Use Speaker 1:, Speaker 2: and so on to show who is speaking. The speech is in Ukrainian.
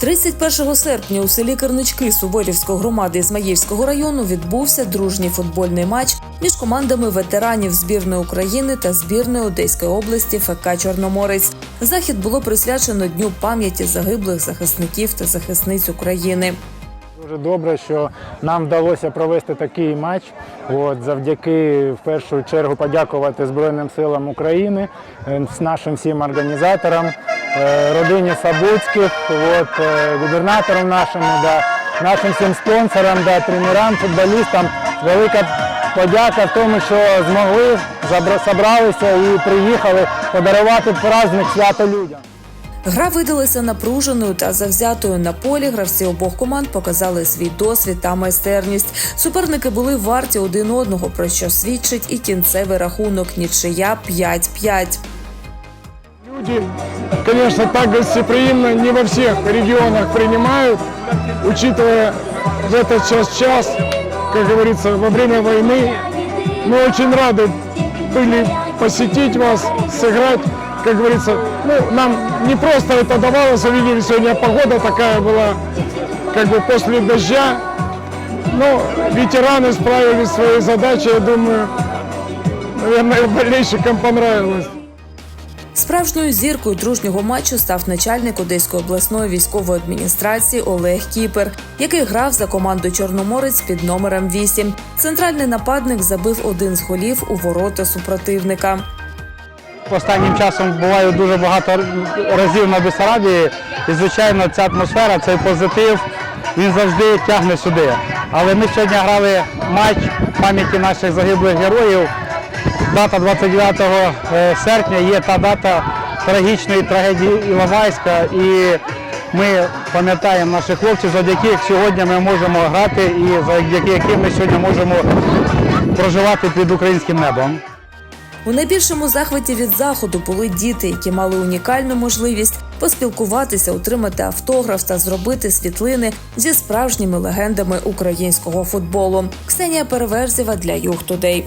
Speaker 1: 31 серпня у селі Кернички Суворівської громади Ізмаїльського району відбувся дружній футбольний матч між командами ветеранів збірної України та збірної Одеської області ФК Чорноморець. Захід було присвячено Дню пам'яті загиблих захисників та захисниць України.
Speaker 2: Дуже добре, що нам вдалося провести такий матч. От, завдяки в першу чергу подякувати Збройним силам України, е, нашим всім організаторам, е, родині Сабуцьких, от, е, губернаторам нашому, да, нашим всім спонсорам, да, тренерам, футболістам. Велика подяка в тому, що змогли, зібралися і приїхали подарувати праздник свято людям.
Speaker 1: Гра видалася напруженою та завзятою на полі. Гравці обох команд показали свій досвід та майстерність. Суперники були варті один одного, про що свідчить і кінцевий рахунок нічия 5-5.
Speaker 3: Люди, конечно, так гостеприимно не во всех регионах принимают, учитывая в этот час час, как говорится, во время войны. Мы очень рады были посетить вас, сыграть, как говорится. Ну, нам не просто это давалось, вы видели, сегодня погода такая была, как бы после дождя. Но ветераны справились с своей задачей, я думаю, наверное, болельщикам понравилось.
Speaker 1: Справжньою зіркою дружнього матчу став начальник Одеської обласної військової адміністрації Олег Кіпер, який грав за команду Чорноморець під номером 8. Центральний нападник забив один з голів у ворота супротивника.
Speaker 4: Останнім часом буваю дуже багато разів на Бесарабії, і звичайно ця атмосфера, цей позитив, він завжди тягне сюди. Але ми сьогодні грали матч пам'яті наших загиблих героїв. Дата 29 е, серпня є та дата трагічної трагедії Іловайська. І ми пам'ятаємо наших хлопців, завдяки яких сьогодні ми можемо грати і завдяки яким ми сьогодні можемо проживати під українським небом.
Speaker 1: У найбільшому захваті від заходу були діти, які мали унікальну можливість поспілкуватися, отримати автограф та зробити світлини зі справжніми легендами українського футболу. Ксенія Переверзєва для Юг Тудей.